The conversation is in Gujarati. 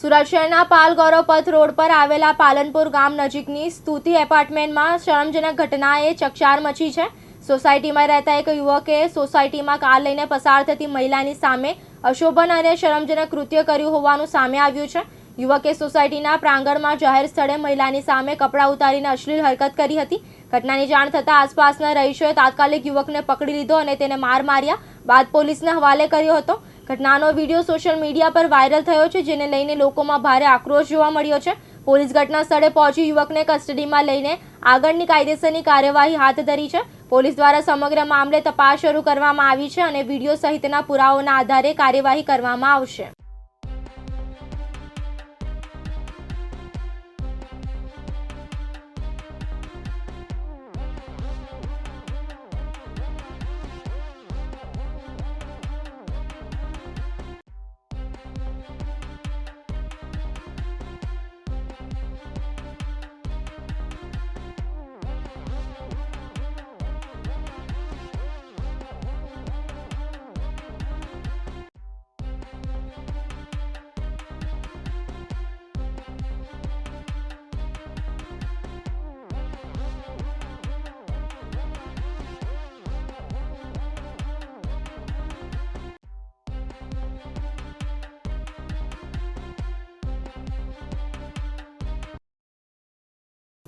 સુરત શહેરના પાલ ગૌરવ પથ રોડ પર આવેલા પાલનપુર ગામ નજીકની સ્તુતિ એપાર્ટમેન્ટમાં શરમજનક ઘટનાએ ચકચાર મચી છે. સોસાયટીમાં રહેતા એક યુવકે સોસાયટીમાં કાર લઈને પસાર થતી મહિલાની સામે અશોભન અને શરમજનક કૃત્ય કર્યું હોવાનું સામે આવ્યું છે. યુવકે સોસાયટીના પ્રાંગણમાં જાહેર સ્થળે મહિલાની સામે કપડાં ઉતારીને અશ્લીલ હરકત કરી હતી. ઘટનાની જાણ થતાં આસપાસના રહીશોએ તાત્કાલિક યુવકને પકડી લીધો અને તેને માર માર્યા બાદ પોલીસને હવાલે કર્યો હતો. ઘટનાનો વીડિયો સોશિયલ મીડિયા પર વાયરલ થયો છે, જેને લઈને લોકોમાં ભારે આક્રોશ જોવા મળ્યો છે. પોલીસ ઘટના સ્થળે પહોંચી યુવકને કસ્ટડીમાં લઈને આગળની કાયદેસરની કાર્યવાહી હાથ ધરી છે. પોલીસ દ્વારા સમગ્ર મામલે તપાસ શરૂ કરવામાં આવી છે અને વીડિયો સહિતના પુરાવાઓના આધારે કાર્યવાહી કરવામાં આવશે.